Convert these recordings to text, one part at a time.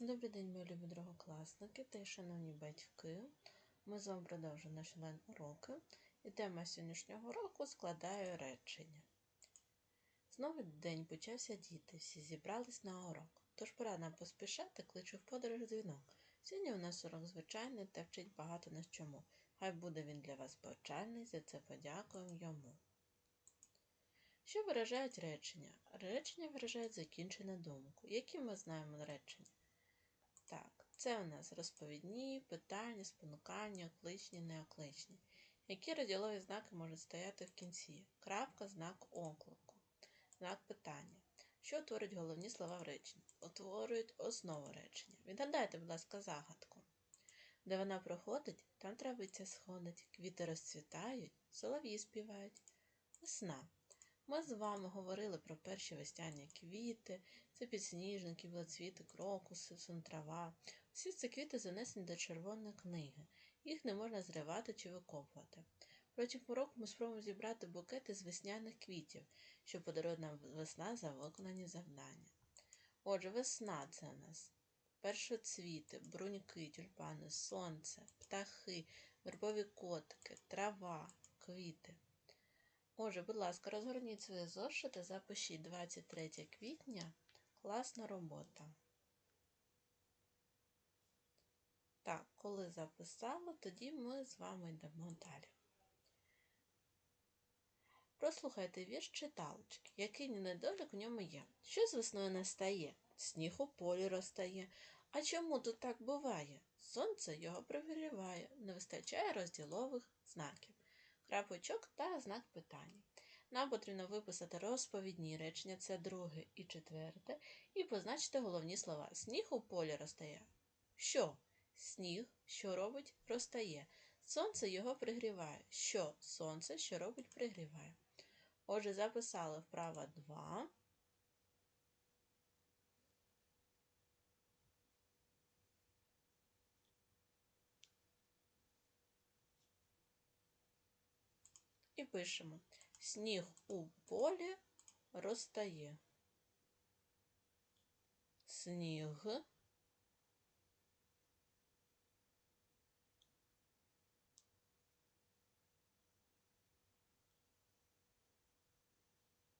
Добрий день, мої любі другокласники та й шановні батьки. Ми з вами продовжуємо наші уроки, і тема сьогоднішнього уроку складаю речення. Знову день почався діти, всі зібрались на урок. Тож пора нам поспішати, кличу в подорож дзвінок. Сьогодні у нас урок звичайний та вчить багато на чому. Хай буде він для вас повчальний, за це подякуємо йому. Що виражають речення? Речення виражають закінчену думку. Які ми знаємо речення? Так, це у нас розповідні, питання, спонукання, окличні, неокличні. Які розділові знаки можуть стояти в кінці? Крапка, знак оклику, знак питання. Що утворюють головні слова в реченні? Утворюють основу речення. Відгадайте, будь ласка, загадку. Де вона проходить, там травиця сходить, квіти розцвітають, солов'ї співають. Весна. Ми з вами говорили про перші весняні квіти, це підсніжники, білоцвіти, крокуси, сунтрава. Всі ці квіти занесені до червоної книги. Їх не можна зривати чи викопувати. Протягом року ми спробуємо зібрати букети з весняних квітів, що подарує нам весна за виконані завдання. Отже, весна це у нас першоцвіти, бруньки, тюльпани, сонце, птахи, вербові котики, трава, квіти. Отже, будь ласка, розгорніть свої зошити, запишіть 23 квітня. Класна робота. Так, коли записали, тоді ми з вами йдемо далі. Прослухайте вірш читалочки, який недолік у ньому є. Що з весною настає? Сніг у полі розтає. А чому тут так буває? Сонце його пригріває, не вистачає розділових знаків крапочок та знак питання. Нам потрібно виписати розповідні речення, це друге і четверте, і позначити головні слова. Сніг у полі розтає. Що? Сніг, що робить, розтає. Сонце його пригріває. Що? Сонце, що робить, пригріває. Отже, записали вправа 2. Пишемо сніг у полі розтає. Сніг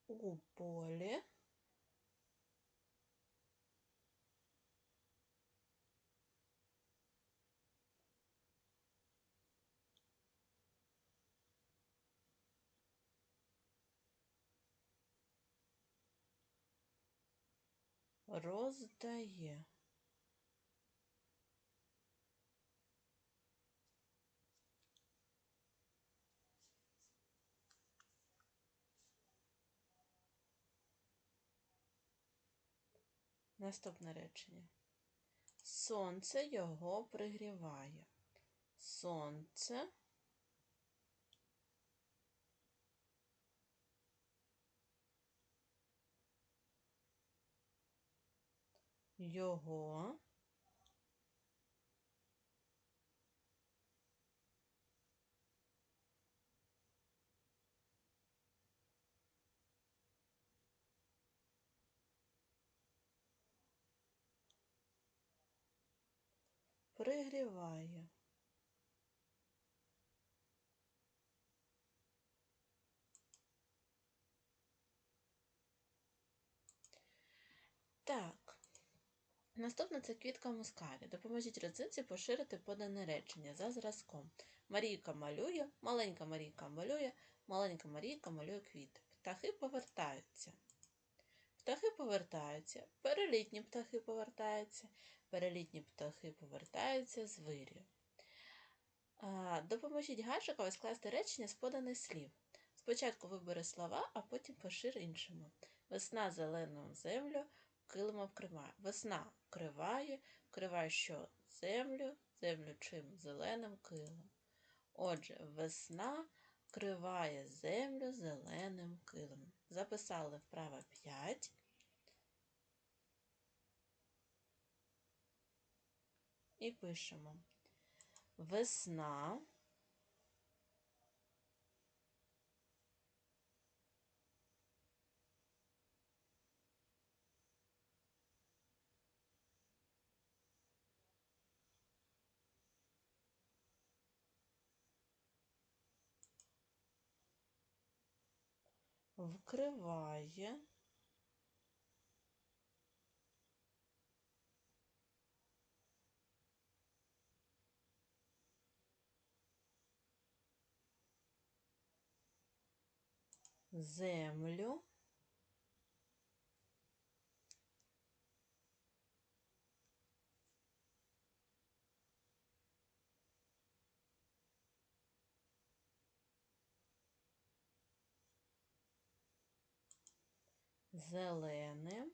у полі роздає. Наступне речення. Сонце його пригріває. Сонце його пригріває. Так, Наступна це квітка мускалі. Допоможіть родзинці поширити подане речення за зразком. Марійка малює, маленька Марійка малює, маленька Марійка малює квіти. Птахи повертаються. Птахи повертаються, перелітні птахи повертаються, перелітні птахи повертаються з вирію. Допоможіть Гашикові скласти речення з поданих слів. Спочатку вибери слова, а потім пошир іншому. Весна зелену землю килима вкриває. Весна вкриває, вкриває що? Землю, землю чим? Зеленим килом. Отже, весна вкриває землю зеленим килом. Записали вправо 5. І пишемо весна вкриває. Землю зеленим,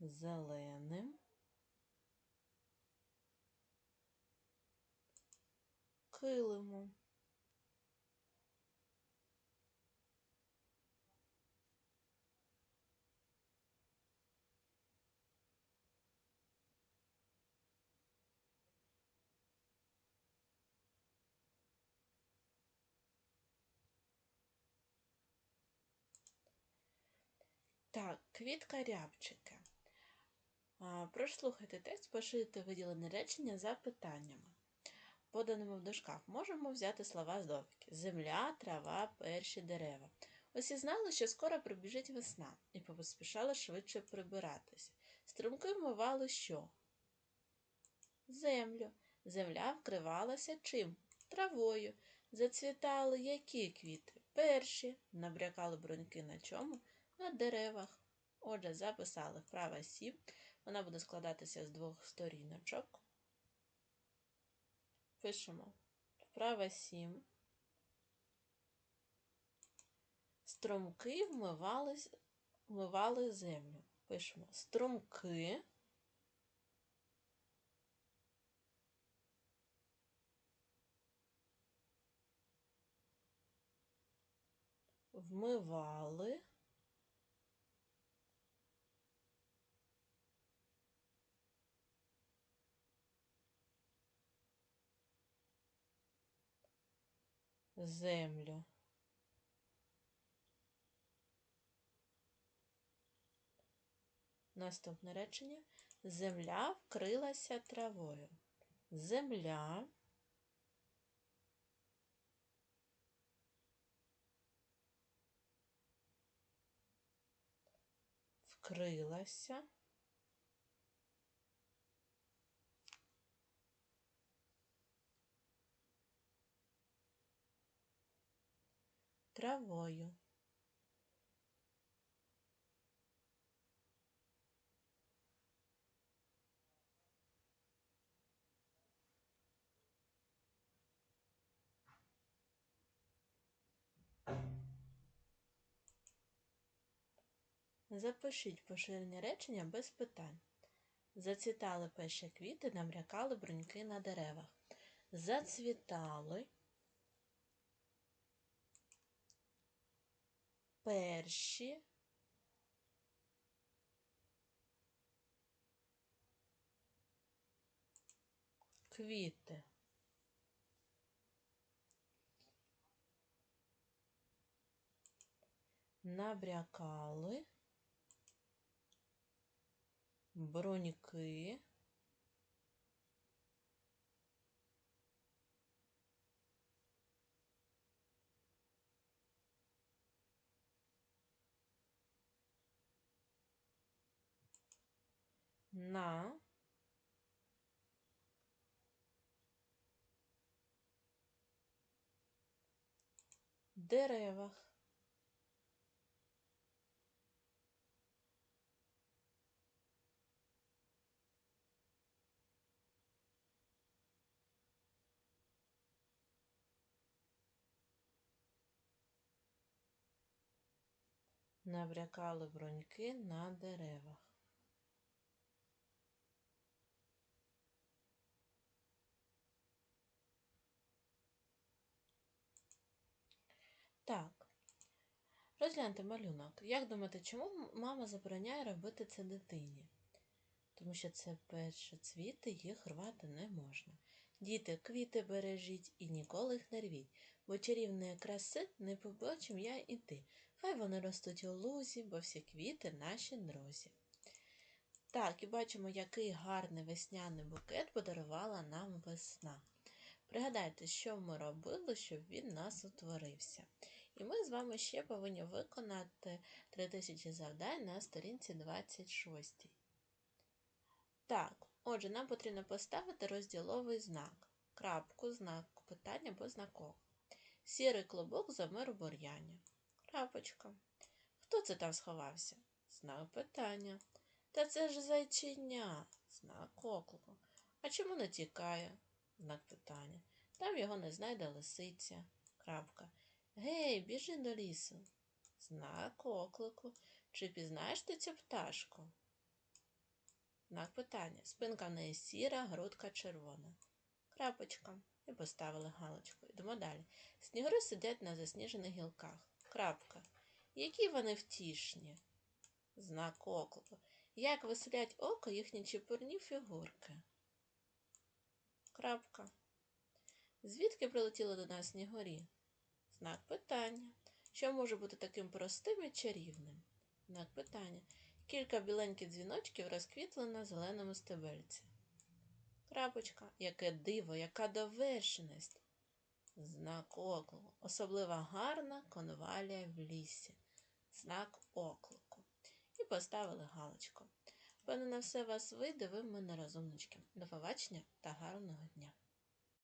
зеленим, килимом. Так, квітка рябчика. Прослухайте текст, пошити виділене речення за питаннями. Поданими в дужках можемо взяти слова з довідки. Земля, трава, перші дерева. Усі знали, що скоро прибіжить весна, і поспішали швидше прибиратися. Струмки вмивали що? Землю. Земля вкривалася чим? Травою. Зацвітали які квіти? Перші. Набрякали бруньки на чому? на деревах. Отже, записали вправа 7. Вона буде складатися з двох сторіночок. Пишемо вправа 7. Струмки вмивали, вмивали землю. Пишемо струмки. Вмивали землю. Наступне речення. Земля вкрилася травою. Земля вкрилася травою. Запишіть поширені речення без питань. Зацвітали перші квіти, намрякали бруньки на деревах. Зацвітали перші. Квіти. Набрякали. Броньки на деревах. Набрякали броньки на деревах. Так, розгляньте малюнок. Як думаєте, чому мама забороняє робити це дитині? Тому що це перші цвіти, їх рвати не можна. Діти, квіти бережіть і ніколи їх не рвіть, бо чарівної краси не побачим я і ти. Хай вони ростуть у лузі, бо всі квіти наші друзі. Так, і бачимо, який гарний весняний букет подарувала нам весна. Пригадайте, що ми робили, щоб він нас утворився. І ми з вами ще повинні виконати 3000 завдань на сторінці 26. Так, отже, нам потрібно поставити розділовий знак, крапку, знак питання або знаков. Сірий клубок замер у бур'яні. Крапочка. Хто це там сховався? Знак питання. Та це ж зайчиня. Знак оклику. А чому не тікає? Знак питання. Там його не знайде лисиця. Крапка. Гей, біжи до лісу. Знак оклику. Чи пізнаєш ти цю пташку? Знак питання. Спинка в неї сіра, грудка червона. Крапочка. І поставили галочку. Йдемо далі. Снігури сидять на засніжених гілках. Крапка. Які вони втішні. Знак оклику. Як веселять око їхні чепурні фігурки. Крапка. Звідки прилетіли до нас снігурі? Знак питання. Що може бути таким простим і чарівним? Знак питання. Кілька біленьких дзвіночків розквітли на зеленому стебельці. Крапочка. Яке диво, яка довершеність. Знак оклику. Особливо гарна конвалія в лісі. Знак оклику. І поставили галочку. Певно, все вас вийде, ви розумнички. До побачення та гарного дня!